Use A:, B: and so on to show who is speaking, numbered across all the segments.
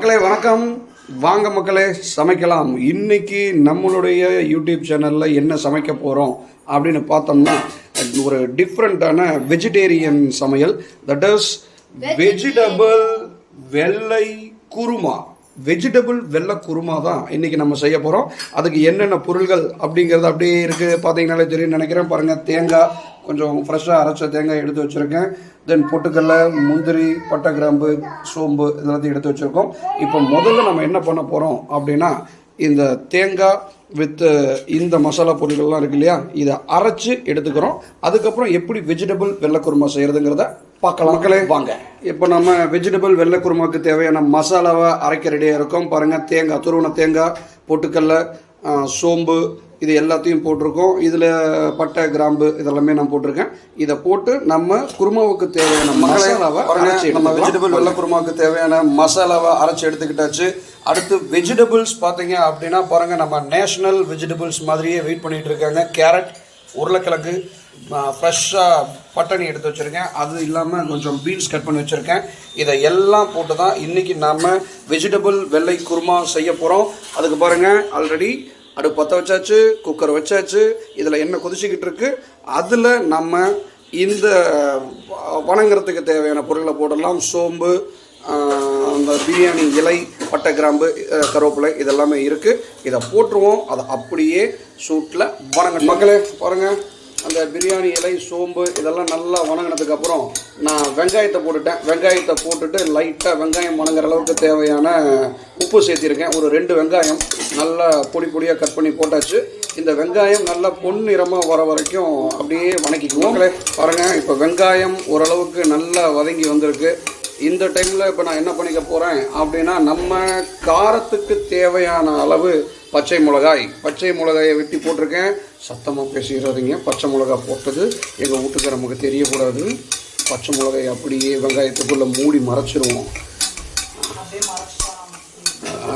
A: மக்களே வணக்கம். வாங்க மக்களே சமைக்கலாம். இன்னைக்கு நம்மளுடைய யூடியூப் சேனலில் என்ன சமைக்க போகிறோம் அப்படின்னு பார்த்தோம்னா ஒரு டிஃப்ரெண்ட்டான வெஜிடேரியன் சமையல். தட் இஸ் வெஜிடபிள் வெள்ளை குருமா. வெஜிடபிள் வெள்ளை குருமா தான் இன்னைக்கு நம்ம செய்ய போகிறோம் அதுக்கு என்னென்ன பொருள்கள் அப்படிங்கிறது அப்படியே இருக்குது பார்த்தீங்கனாலே தெரியும் நினைக்கிறேன். பாருங்கள் தேங்காய் கொஞ்சம் ஃப்ரெஷ்ஷாக அரைச்ச தேங்காய் எடுத்து வச்சுருக்கேன். தென் பொட்டுக்கடலை முந்திரி பட்டை கிராம்பு சோம்பு இதெல்லாத்தையும் எடுத்து வச்சுருக்கோம். இப்போ முதல்ல நம்ம என்ன பண்ண போகிறோம் அப்படின்னா இந்த தேங்காய் வித் இந்த மசாலா பொருட்கள்லாம் இருக்கு இல்லையா? இதை அரைச்சு எடுத்துக்கிறோம். அதுக்கப்புறம் எப்படி வெஜிடபிள் வெள்ளைக்குருமா செய்கிறதுங்கிறத பார்க்கலாம். மக்களே வாங்க. இப்போ நம்ம வெஜிடபிள் வெள்ளைக்குருமாக்கு தேவையான மசாலாவை அரைக்க ரெடியாக இருக்கோம். பாருங்கள் தேங்காய் துருவன தேங்காய் பொட்டுக்கடலை ஆ, சோம்பு இது எல்லாத்தையும் போட்டிருக்கோம். இதில் பட்டை கிராம்பு இதெல்லாமே நான் போட்டிருக்கேன். இதை போட்டு நம்ம குருமாவுக்கு தேவையான மசாலாவை அரைச்சி நம்ம வெஜிடபிள் வெள்ளை குருமாவுக்கு தேவையான மசாலாவை அரைச்சி எடுத்துக்கிட்டாச்சு. அடுத்து வெஜிடபிள்ஸ் பார்த்தீங்க அப்படின்னா பாருங்கள் நம்ம நேஷனல் வெஜிடபிள்ஸ் மாதிரியே வெயிட் பண்ணிட்டு இருக்காங்க. கேரட் உருளைக்கிழங்கு ஃப்ரெஷ்ஷாக பட்டாணி எடுத்து வச்சுருக்கேன். அது இல்லாமல் கொஞ்சம் பீன்ஸ் கட் பண்ணி வச்சுருக்கேன். இதை எல்லாம் போட்டு தான் இன்றைக்கி நம்ம வெஜிடபிள் வெள்ளை குருமா செய்ய போகிறோம் அதுக்கு பாருங்கள் ஆல்ரெடி அடுப்பு பற்ற வச்சாச்சு குக்கர் வச்சாச்சு இதில் என்ன கொதிச்சிக்கிட்டு இருக்குது அதில் நம்ம இந்த வணங்குறதுக்கு தேவையான பொருளை போடலாம். சோம்பு அந்த பிரியாணி இலை பட்டை கிராம்பு கருவேப்பிலை இதெல்லாமே இருக்குது இதை போட்டுருவோம். அதை அப்படியே சூட்டில் வணங்க மக்களே பாருங்கள் அந்த பிரியாணி இலை சோம்பு இதெல்லாம் நல்லா வணங்கினதுக்கு அப்புறம் நான் வெங்காயத்தை போட்டுட்டேன். வெங்காயத்தை போட்டுட்டு லைட்டாக வெங்காயம் வணங்குற அளவுக்கு தேவையான உப்பு சேர்த்திருக்கேன். ஒரு ரெண்டு வெங்காயம் நல்லா பொடி பொடியாக கட் பண்ணி போட்டாச்சு. இந்த வெங்காயம் நல்லா பொன்னிறமாக வர வரைக்கும் அப்படியே வணக்கிக்குவோம். பாருங்கள் இப்போ வெங்காயம் ஓரளவுக்கு நல்லா வதங்கி வந்திருக்கு. இந்த டைமில் இப்போ நான் என்ன பண்ணிக்க போகிறேன் அப்படின்னா நம்ம காரத்துக்கு தேவையான அளவு பச்சை மிளகாய். பச்சை மிளகாயை வெட்டி போட்டிருக்கேன். சத்தமாக பேசிடாதீங்க. பச்சை மிளகாய் போட்டது எங்கள் வீட்டுக்காரமுக்கு தெரியக்கூடாது. பச்சை மிளகாய் அப்படியே வெங்காயத்துக்குள்ளே மூடி மறைச்சிருவோம்.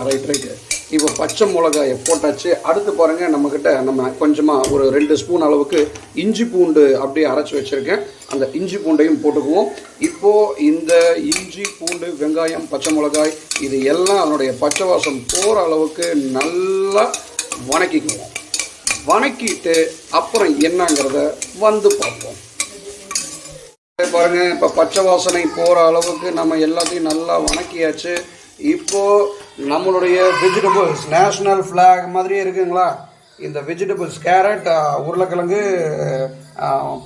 A: ரைட் ரைட்டு இப்போ பச்சை மிளகாயை போட்டாச்சு. அடுத்து பாருங்கள் நம்மக்கிட்ட நம்ம கொஞ்சமாக ஒரு ரெண்டு ஸ்பூன் அளவுக்கு இஞ்சி பூண்டு அப்படியே அரைச்சி வச்சுருக்கேன். அந்த இஞ்சி பூண்டையும் போட்டுக்குவோம். இப்போது இந்த இஞ்சி பூண்டு வெங்காயம் பச்சை மிளகாய் இது எல்லாம் அதனுடைய பச்சை வாசம் போகிற அளவுக்கு நல்லா வணக்கிக்குவோம். வணக்கிட்டு அப்புறம் என்னங்கிறத வந்து பார்ப்போம். பாருங்கள் இப்போ பச்சை வாசனை போகிற அளவுக்கு நம்ம எல்லாத்தையும் நல்லா வணக்கியாச்சு. இப்போ நம்மளுடைய வெஜிடபிள்ஸ் நேஷ்னல் ஃப்ளாக் மாதிரியே இருக்குங்களா? இந்த வெஜிடபிள்ஸ் கேரட் உருளைக்கிழங்கு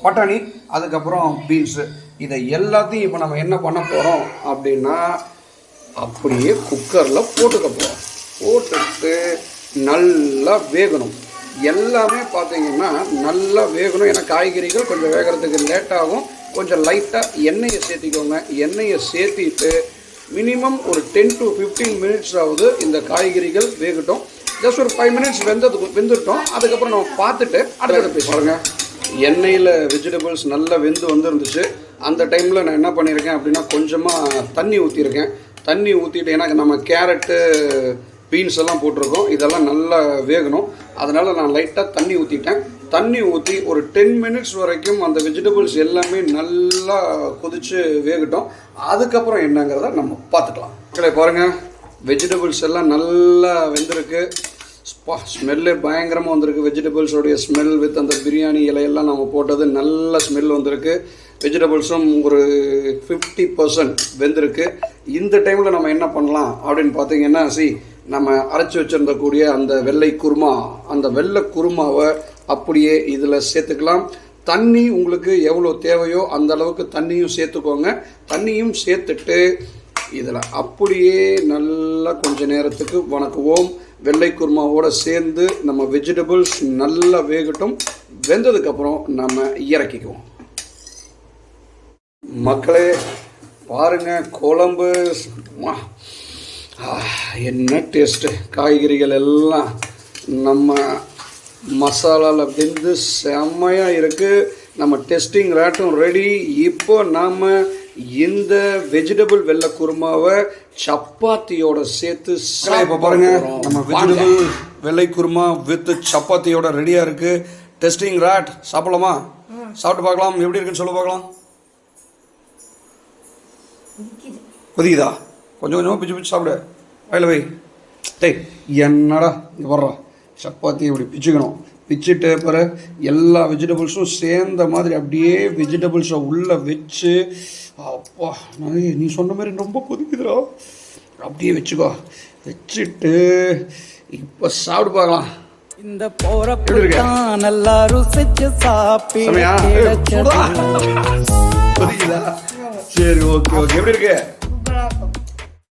A: பட்டாணி அதுக்கப்புறம் பீன்ஸு இதை எல்லாத்தையும் இப்போ நம்ம என்ன பண்ண போகிறோம் அப்படின்னா அப்படியே குக்கரில் போட்டுக்க போகிறோம் போட்டுட்டு நல்லா வேகணும். எல்லாமே பார்த்தீங்கன்னா நல்லா வேகணும். ஏன்னா காய்கறிகள் கொஞ்சம் வேகிறதுக்கு லேட் ஆகும். கொஞ்சம் லைட்டாக எண்ணெயை சேர்த்திக்கோங்க. எண்ணெயை சேர்த்திட்டு மினிமம் ஒரு டென் டு ஃபிஃப்டீன் மினிட்ஸ் ஆகுது இந்த காய்கறிகள் வேகட்டும். ஜஸ்ட் ஒரு ஃபைவ் மினிட்ஸ் வெந்ததுக்கு வெந்துட்டோம் அதுக்கப்புறம் நம்ம பார்த்துட்டு அடுத்தது பேச பாருங்க. எண்ணெயில் வெஜிடபிள்ஸ் நல்லா வெந்து வந்துருந்துச்சு. அந்த டைமில் நான் என்ன பண்ணியிருக்கேன் அப்படின்னா கொஞ்சமாக தண்ணி ஊற்றிருக்கேன் தண்ணி ஊற்றிட்டு ஏன்னா நம்ம கேரட்டு பீன்ஸ் எல்லாம் போட்டிருக்கோம். இதெல்லாம் நல்லா வேகணும். அதனால் நான் லைட்டாக தண்ணி ஊற்றிட்டேன் தண்ணி ஊற்றி ஒரு டென் மினிட்ஸ் வரைக்கும் அந்த வெஜிடபிள்ஸ் எல்லாமே நல்லா கொதித்து வேகட்டும். அதுக்கப்புறம் என்னங்கிறத நம்ம பார்த்துக்கலாம். மக்களே பாருங்கள் வெஜிடபிள்ஸ் எல்லாம் நல்லா வெந்திருக்கு. ஸ்பா ஸ்மெல்லே பயங்கரமாக வந்திருக்கு. வெஜிடபிள்ஸோடைய ஸ்மெல் வித் அந்த பிரியாணி இலையெல்லாம் நம்ம போட்டது நல்ல ஸ்மெல் வந்திருக்கு. வெஜிடபிள்ஸும் ஒரு ஃபிஃப்டி பர்சன்ட் வெந்திருக்கு. இந்த டைமில் நம்ம என்ன பண்ணலாம் அப்படின்னு பார்த்தீங்கன்னா சி நம்ம அரைச்சி வச்சிருந்தக்கூடிய அந்த வெள்ளை குருமா அந்த வெள்ளை குருமாவை அப்படியே இதில் சேர்த்துக்கலாம். தண்ணி உங்களுக்கு எவ்வளோ தேவையோ அந்த அளவுக்கு தண்ணியும் சேர்த்துக்கோங்க. தண்ணியும் சேர்த்துட்டு இதில் அப்படியே நல்லா கொஞ்ச நேரத்துக்கு வணக்குவோம். வெள்ளை குருமாவோடு சேர்ந்து நம்ம வெஜிடபிள்ஸ் நல்லா வேகட்டும். வெந்ததுக்கப்புறம் நம்ம இறக்கிக்குவோம். மக்களே பாருங்க குழம்பு. என்ன டேஸ்ட்டு காய்கறிகள் எல்லாம் நம்ம மசாலாவில் வெந்து செம்மையாக இருக்குது நம்ம டெஸ்டிங் ரேட்டும் ரெடி இப்போ நாம் இந்த வெஜிடபிள் வெள்ளை குருமாவை சப்பாத்தியோட சேர்த்து இப்போ பாருங்க நம்ம வெஜிடபிள் வெள்ளை குருமா வித் சப்பாத்தியோட ரெடியாக இருக்குது டெஸ்டிங் ரேட் சாப்பிடலாமா? சாப்பிட்டு பார்க்கலாம். எப்படி இருக்குன்னு சொல்ல பார்க்கலாம். கொதிக்குதா? கொஞ்சம் கொஞ்சமாக பிச்சு பிச்சு சாப்பிடு. அதில் வை. டேய் என்னடா இது வர்றா? சப்பாத்தி இப்படி பிச்சுக்கணும். பிச்சுட்டு பிறகு எல்லா வெஜிடபிள்ஸும் சேர்ந்த மாதிரி அப்படியே வெஜிடபிள்ஸை உள்ளே வச்சு அப்பா நீ சொன்ன மாதிரி ரொம்ப கொதிக்குதுடா. அப்படியே வச்சுக்கோ. வச்சுட்டு இப்போ சாப்பிட்டு பார்க்கலாம்.
B: இந்த போறப்பு
A: எப்படி இருக்கு?
B: தான் நல்லா ருசிச்சு
A: செமையா?
B: சாப்பிட
A: ஏய், சுடா. கொதிக்குதா? சரி ஓகே ஓகே. எப்படி இருக்கு?